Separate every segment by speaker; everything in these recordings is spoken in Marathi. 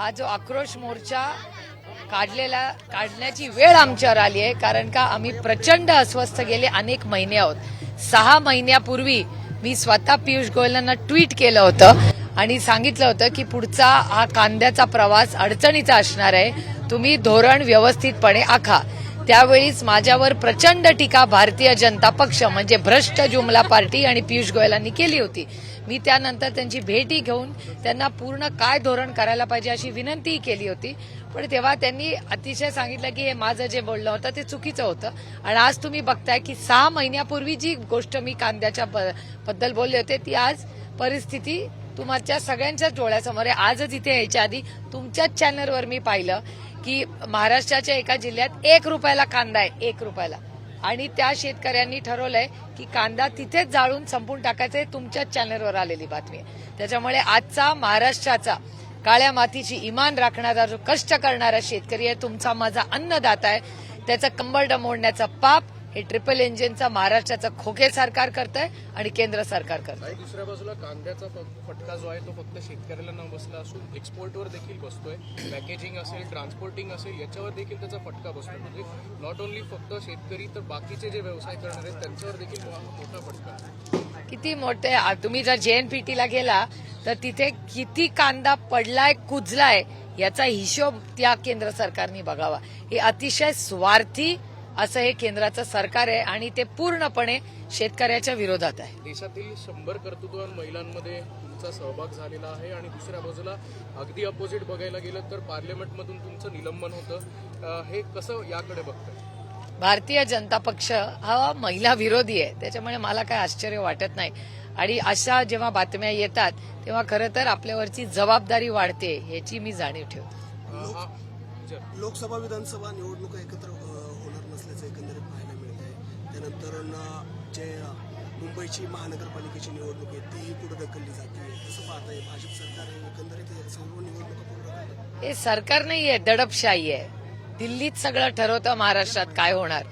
Speaker 1: हा जो आक्रोश मोर्चा काढलेला काढण्याची वेळ आमच्यावर आली आहे कारण का आम्ही प्रचंड अस्वस्थ गेले अनेक महिने आहोत. सहा महिन्यापूर्वी मी स्वतः पियुष गोयलांना ट्विट केलं होतं आणि सांगितलं होतं की पुढचा हा कांद्याचा प्रवास अडचणीचा असणार आहे. तुम्ही धोरण व्यवस्थितपणे आखा. त्यावेळीच माझ्यावर प्रचंड टीका भारतीय जनता पक्ष म्हणजे भ्रष्ट जुमला पार्टी आणि पियुष गोयलांनी केली होती. मी त्यानंतर त्यांची भेटी घेऊन त्यांना पूर्ण काय धोरण करायला पाहिजे अशी विनंतीही केली होती. पण तेव्हा त्यांनी अतिशय सांगितलं की हे माझं जे बोलणं होतं ते चुकीचं होतं. आणि आज तुम्ही बघताय की सहा महिन्यापूर्वी जी गोष्ट मी कांद्याच्या ब- बद्दल बोलले होते ती आज परिस्थिती तुमच्या सगळ्यांच्याच डोळ्यासमोर आहे. आजच इथे यायच्या आधी तुमच्याच चॅनलवर मी पाहिलं. की महाराष्ट्राच्या एका जिल्ह्यात एक रुपयाला कांदा आहे एक रुपयाला. आणि त्या शेतकऱ्यांनी ठरवलंय की कांदा तिथेच जाळून संपून टाकायचं हे तुमच्याच चॅनलवर आलेली बातमी आहे. त्याच्यामुळे आजचा महाराष्ट्राचा काळ्या मातीची इमान राखणारा जो कष्ट करणारा शेतकरी आहे तुमचा माझा अन्नदाता आहे त्याचं कंबरडं मोडण्याचं पाप हे ट्रिपल इंजिनचा महाराष्ट्राचं खोके सरकार करत आहे आणि केंद्र सरकार करत
Speaker 2: आणि दुसऱ्या बाजूला कांद्याचा फटका जो आहे तो फक्त शेतकऱ्याला न बसला असून एक्सपोर्टवर देखील बसतोय. पॅकेजिंग असेल ट्रान्सपोर्टिंग असेल याच्यावर देखील त्याचा फटका बसतोय. म्हणजे नॉट ओन्ली फक्त शेतकरी तर बाकीचे जे व्यवसाय करणार आहेत त्यांच्यावर देखील मोठा फटका आहे.
Speaker 1: किती मोठे तुम्ही जर जेएनपीटीला गेला तर तिथे किती कांदा पडलाय कुजलाय याचा हिशोब त्या केंद्र सरकारने बघावा. हे अतिशय स्वार्थी असं हे केंद्राचं सरकार आहे आणि ते पूर्णपणे शेतकऱ्याच्या विरोधात आहे.
Speaker 2: देशातील शंभर कर्तृत्ववान महिलांमध्ये तुमचा सहभाग झालेला आहे आणि दुसऱ्या बाजूला अगदी अपोजिट बघायला गेलं तर पार्लमेंटमधून तुमचं निलंबन होतं. हे कसं याकडे बघताय?
Speaker 1: भारतीय जनता पक्ष हा महिला विरोधी आहे. त्याच्यामुळे मला काय आश्चर्य वाटत नाही. आणि अशा जेव्हा बातम्या येतात तेव्हा खरं तर आपल्यावरची जबाबदारी वाढते ह्याची मी जाणीव ठेवते.
Speaker 3: लोकसभा विधानसभा निवडणुका एकत्र आहे त्यानंतर जे मुंबईची महानगरपालिकेची निवडणूक आहे तीही पुढे ढकलली जाते. तसं पाहता येईल भाजप सरकार एकंदरीत सर्व निवडणुका पुढे ढकलतं
Speaker 1: हे सरकार नाहीये दडपशाही आहे. दिल्लीत सगळं ठरवतं महाराष्ट्रात काय होणार.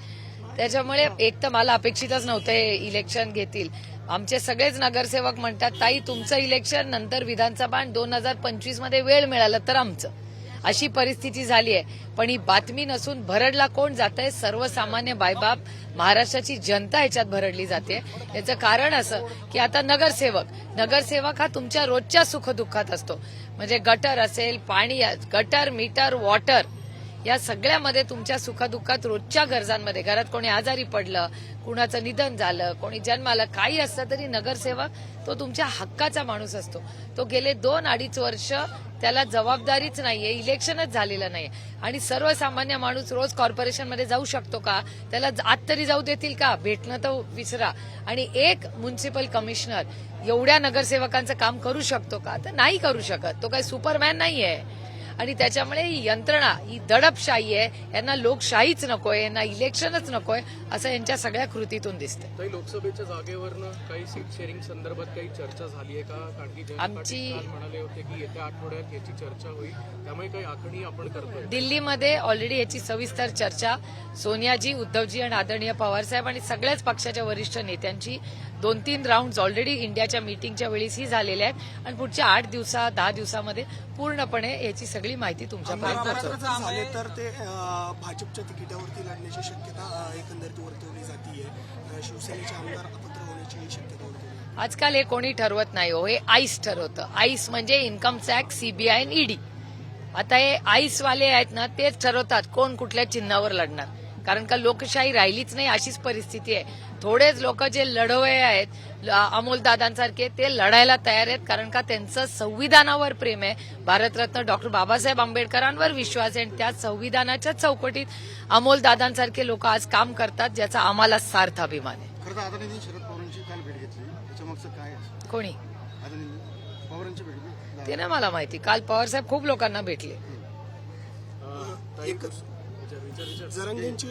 Speaker 1: त्याच्यामुळे एक तर मला अपेक्षितच नव्हतं हे इलेक्शन घेतील. आमचे सगळेच नगरसेवक म्हणतात ताई तुमचं इलेक्शन नंतर विधानसभा दोन हजार पंचवीसमध्ये वेळ मिळालं तर आमचं. अशी परिस्थिती झाली आहे पण ही बातमी नसून भरडला कोण जात आहे सर्वसामान्य बायबाप महाराष्ट्राची जनता ह्याच्यात भरडली जाते. याचं कारण असं की आता नगरसेवक नगरसेवक हा तुमच्या रोजच्या सुखदुःखात असतो. म्हणजे गटर असेल पाणी गटर मीटर वॉटर या सगळ्यामध्ये तुमच्या सुखदुःखात रोजच्या गरजांमध्ये घरात कोणी आजारी पडलं कुणाचं निधन झालं कोणी जन्माला काही असलं तरी नगरसेवक तो तुमच्या हक्काचा माणूस असतो. तो गेले दोन अडीच वर्ष त्याला जबाबदारीच नाहीये इलेक्शनच झालेलं नाही आणि सर्वसामान्य माणूस रोज कॉर्पोरेशनमध्ये जाऊ शकतो का? त्याला आत तरी जाऊ देतील का? भेटणं तर विसरा. आणि एक म्युन्सिपल कमिशनर एवढ्या नगरसेवकांचं काम करू शकतो का? तर नाही करू शकत. तो काही सुपरमॅन नाहीये. आणि त्याच्यामुळे ही यंत्रणा ही दडपशाही आहे. यांना लोकशाहीच नकोय यांना इलेक्शनच नकोय असं यांच्या सगळ्या कृतीतून दिसतंय.
Speaker 2: काही लोकसभेच्या जागेवरनं काही सीट शेअरिंग संदर्भात काही चर्चा झाली आहे का? कारण की
Speaker 1: आमची-
Speaker 2: म्हणाले होते की येत्या आठवड्यात याची चर्चा होईल. त्यामुळे काही आखणी आपण करतोय.
Speaker 1: दिल्लीमध्ये ऑलरेडी याची सविस्तर चर्चा. सोनियाजी उद्धवजी आणि आदरणीय पवारसाहेब आणि सगळ्याच पक्षाच्या वरिष्ठ नेत्यांची दोन तीन राऊंड ऑलरेडी इंडियाच्या मीटिंगच्या वेळीच ही झालेल्या आहेत. आणि पुढच्या आठ दिवसा दहा दिवसामध्ये पूर्णपणे याची सगळी माहिती तुमच्यापर्यंत
Speaker 3: झाले तर ते भाजपच्या तिकिटावरती लढण्याची शक्यता एकंदरीत वर्तवली जाते शिवसेनेचे आमदार अपात्र होण्याची शक्यता.
Speaker 1: आजकाल हे कोणी ठरवत नाही हो हे आईस ठरवतं. आईस म्हणजे इन्कम टॅक्स सीबीआय आणि ईडी आता हे आईसवाले आहेत ना तेच ठरवतात कोण कुठल्या चिन्हावर लढणार. कारण का लोकशाही राहिलीच नाही अशीच परिस्थिती आहे. थोडेच लोक जे लढवय आहेत अमोल दादांसारखे ते लढायला तयार आहेत कारण का त्यांचं संविधानावर प्रेम आहे. भारतरत्न डॉक्टर बाबासाहेब आंबेडकरांवर विश्वास आहे आणि त्या संविधानाच्या चौकटीत अमोल दादांसारखे लोक आज काम करतात ज्याचा आम्हाला सार्थ अभिमान आहे.
Speaker 4: शरद पवारांची काल भेट घेतली. काय?
Speaker 1: कोणी? ते नाही मला माहिती. काल पवारसाहेब खूप लोकांना भेटले.
Speaker 3: जरांगेंची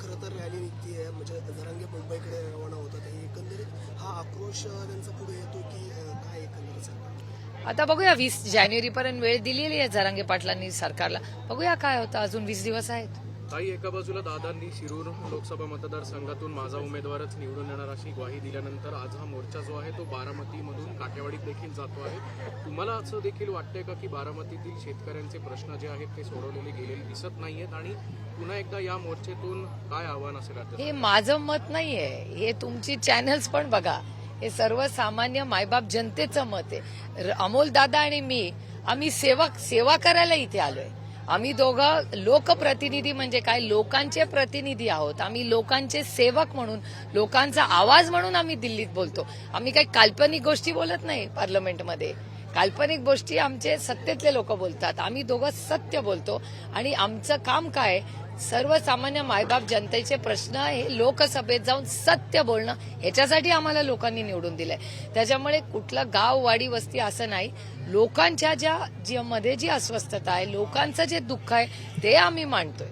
Speaker 3: खरं तर रॅली निघतीये म्हणजे जरांगे मुंबईकडे रवाना होतात. हे एकंदरीत हा आक्रोश त्यांचा पुढे येतो की काय एकंदरीत
Speaker 1: आता बघूया वीस जानेवारी पर्यंत वेळ दिलेली आहे जरांगे पाटलांनी सरकारला. बघूया काय होतं. अजून वीस दिवस आहेत.
Speaker 2: ताई एका बाजूला दादांनी शिरूर लोकसभा मतदारसंघातून माझा उमेदवारच निवडून येणार अशी ग्वाही दिल्यानंतर आज हा मोर्चा जो आहे तो बारामतीमधून काटेवाडीत देखील जातो आहे. तुम्हाला असं देखील वाटतंय का की बारामतीतील शेतकऱ्यांचे प्रश्न जे आहेत ते सोडवलेले गेलेले दिसत नाहीयेत? आणि पुन्हा एकदा या मोर्चेतून काय आव्हान असेल
Speaker 1: हे माझं मत नाहीये. हे तुमची चॅनल्स पण बघा. हे सर्वसामान्य मायबाप जनतेचं मत आहे. अमोल दादा आणि मी आम्ही सेवक सेवा करायला इथे आलोय. आम्ही दोघं लोकप्रतिनिधी म्हणजे काय? लोकांचे प्रतिनिधी आहोत. आम्ही लोकांचे सेवक म्हणून लोकांचा आवाज म्हणून आम्ही दिल्लीत बोलतो. आम्ही काही काल्पनिक गोष्टी बोलत नाही पार्लमेंटमध्ये. काल्पनिक गोष्टी आमचे सत्तेतले लोक बोलतात. आम्ही दोघं सत्य बोलतो. आणि आमचं काम काय? सर्वसामान्य मायबाप जनतेचे प्रश्न हे लोकसभेत जाऊन सत्य बोलणं ह्याच्यासाठी आम्हाला लोकांनी निवडून दिलंय. त्याच्यामुळे कुठलं गाव वाडी वस्ती असं नाही. लोकांच्या ज्या ज्या मध्ये जी अस्वस्थता आहे लोकांचं जे दुःख आहे ते आम्ही मांडतोय.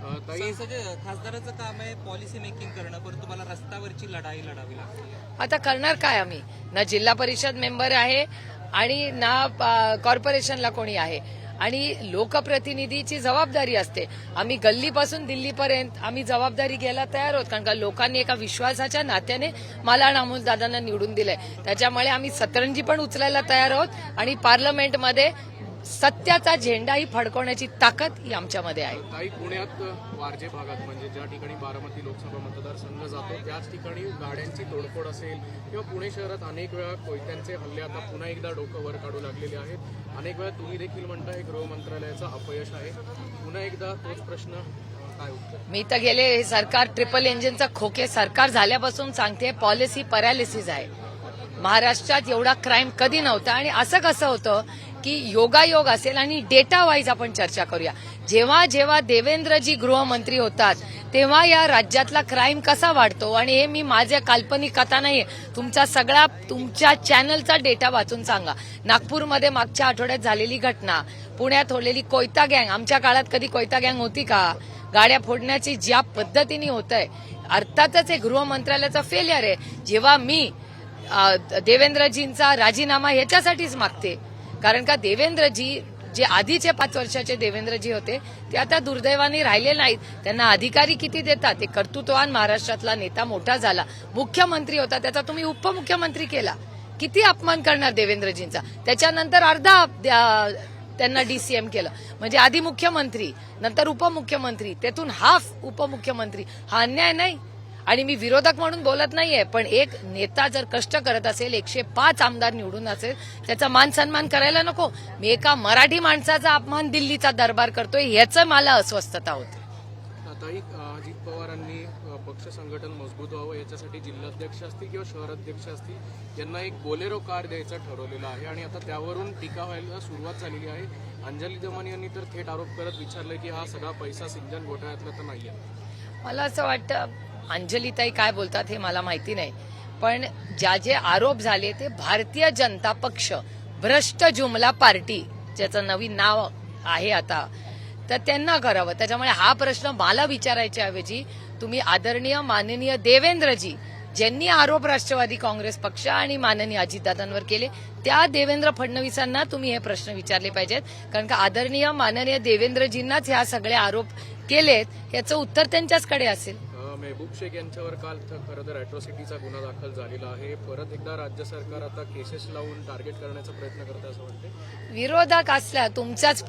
Speaker 5: खासदाराचं काम आहे पॉलिसी मेकिंग करणं परंतु तुम्हाला रस्त्यावरची लढाई लढावी लागते.
Speaker 1: आता करणार काय आम्ही? ना जिल्हा परिषद मेंबर आहे आणि ना कॉर्पोरेशनला कोणी आहे. आणि लोकप्रतिनिधीची जबाबदारी असते. आम्ही गल्लीपासून दिल्लीपर्यंत आम्ही जबाबदारी घ्यायला तयार आहोत कारण का लोकांनी एका विश्वासाच्या नात्याने मला आणि दादांना निवडून दिलंय. त्याच्यामुळे आम्ही सतरंजी पण उचलायला तयार आहोत आणि पार्लमेंटमध्ये सत्याचा झेंडाही फडकवण्याची ताकद ही आमच्यामध्ये आहे.
Speaker 2: काही पुण्यात वारजे भागात म्हणजे ज्या ठिकाणी बारामती लोकसभा मतदारसंघ जातो त्याच ठिकाणी गाड्यांची तोडफोड असेल किंवा पुणे शहरात अनेक वेळा कोयत्यांचे हल्ले आता पुन्हा एकदा डोकं वर काढू लागलेले आहेत. अनेक वेळा तुम्ही देखील म्हणताय गृह मंत्रालयाचं अपयश आहे. पुन्हा एकदा तोच प्रश्न
Speaker 1: मी तर गेले हे सरकार ट्रिपल इंजिनचं खोके सरकार झाल्यापासून सांगते पॉलिसी पॅरालिसिस आहे. महाराष्ट्रात एवढा क्राईम कधी नव्हता आणि असं कसं होतं की योगायोग असेल आणि डेटा वाईज आपण चर्चा करूया. जेव्हा जेव्हा देवेंद्रजी गृहमंत्री होतात तेव्हा या राज्यातला क्राईम कसा वाढतो? आणि हे मी माझ्या काल्पनिक कथा नाहीये. तुमचा सगळा तुमच्या चॅनलचा डेटा वाचून सांगा. नागपूरमध्ये मागच्या आठवड्यात झालेली घटना पुण्यात होलेली कोयता गँग आमच्या काळात कधी कोयता गँग होती का? गाड्या फोडण्याची ज्या पद्धतीने होत आहे अर्थातच हे गृहमंत्रालयाचं फेलियर आहे. जेव्हा मी देवेंद्रजींचा राजीनामा ह्याच्यासाठीच मागते कारण का देवेंद्रजी जे आधीचे पाच वर्षाचे देवेंद्रजी होते ते आता दुर्दैवाने राहिले नाहीत. त्यांना अधिकारी किती देतात? ते कर्तृत्ववान महाराष्ट्रातला नेता मोठा झाला. मुख्यमंत्री होता त्याचा तुम्ही उपमुख्यमंत्री केला. किती अपमान करणार देवेंद्रजींचा? त्याच्यानंतर अर्धा द्या- त्यांना डीसीएम केलं. म्हणजे आधी मुख्यमंत्री नंतर उपमुख्यमंत्री त्यातून हाफ उपमुख्यमंत्री. हा अन्याय नाही. आणि मी विरोधक म्हणून बोलत नाहीये पण एक नेता जर कष्ट करत असेल एकशे पाच आमदार निवडून असेल त्याचा मान सन्मान करायला नको. मी एका मराठी माणसाचा अपमान दिल्लीचा दरबार करतोय ह्याचं मला अस्वस्थता होते.
Speaker 2: अजित पवारांनी पक्ष संघटन मजबूत व्हावं याच्यासाठी जिल्हाध्यक्ष असतील किंवा शहराध्यक्ष असतील यांना एक बोलेरो कार द्यायचं ठरवलेलं आहे आणि आता त्यावरून टीका व्हायला सुरुवात झालेली आहे. अंजली दमानी यांनी तर थेट आरोप करत विचारलं की हा सगळा पैसा सिंचन घोटाळ्यातला तर नाहीये.
Speaker 1: मला असं वाटतं अंजलीताई काय बोलतात हे मला माहिती नाही. पण ज्या जे आरोप झाले ते भारतीय जनता पक्ष भ्रष्ट जुमला पार्टी ज्याचं नवीन नाव आहे आता तर त्यांना करावं. त्याच्यामुळे हा प्रश्न मला विचारायच्या ऐवजी तुम्ही आदरणीय माननीय देवेंद्रजी ज्यांनी आरोप राष्ट्रवादी काँग्रेस पक्ष आणि माननीय अजितदादांवर केले त्या देवेंद्र फडणवीसांना तुम्ही हे प्रश्न विचारले पाहिजेत. कारण का आदरणीय माननीय देवेंद्रजींनाच ह्या सगळे आरोप केलेत याचं उत्तर त्यांच्याचकडे असेल.
Speaker 2: मेहबूब शेख यांच्यावर काल खरं तर अॅट्रॉसिटीचा गुन्हा दाखल झालेला आहे. परत एकदा राज्य सरकार आता केसेस लावून टार्गेट करण्याचा प्रयत्न करत असं वाटतं
Speaker 1: विरोधक असल्या तुमच्याच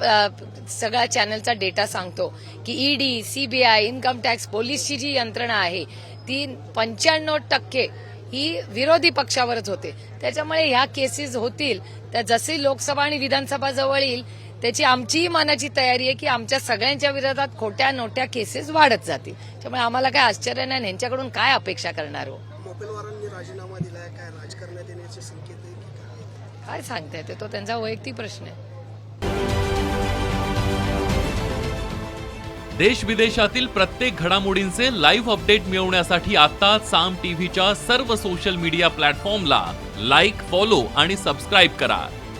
Speaker 1: सगळ्या चॅनलचा डेटा सांगतो की ईडी सीबीआय इन्कम टॅक्स पोलीसची जी यंत्रणा आहे ती पंच्याण्णव टक्के ही विरोधी पक्षावरच होते. त्याच्यामुळे ह्या केसेस होतील. तर जशी लोकसभा आणि विधानसभा जवळ येईल त्याची आमचीही मनाची तयारी आहे की आमच्या सगळ्यांच्या विरोधात खोट्या नोट्या केसेस वाढत जातील. त्यामुळे आम्हाला काय आश्चर्य नाही आणि ह्यांच्याकडून काय अपेक्षा करणार हो?
Speaker 3: मोपेलवारांनी राजीनामा दिलाय काय राजकारणात येण्याचे संकेत आहे की काय?
Speaker 1: काय सांगता येते तो त्यांचा वैयक्तिक प्रश्न आहे.
Speaker 6: देश विदेशातील प्रत्येक घडामोडींचे लाईव्ह अपडेट मिळवण्यासाठी आता साम टीव्हीच्या सर्व सोशल मीडिया प्लॅटफॉर्मला लाईक फॉलो आणि सबस्क्राईब करा.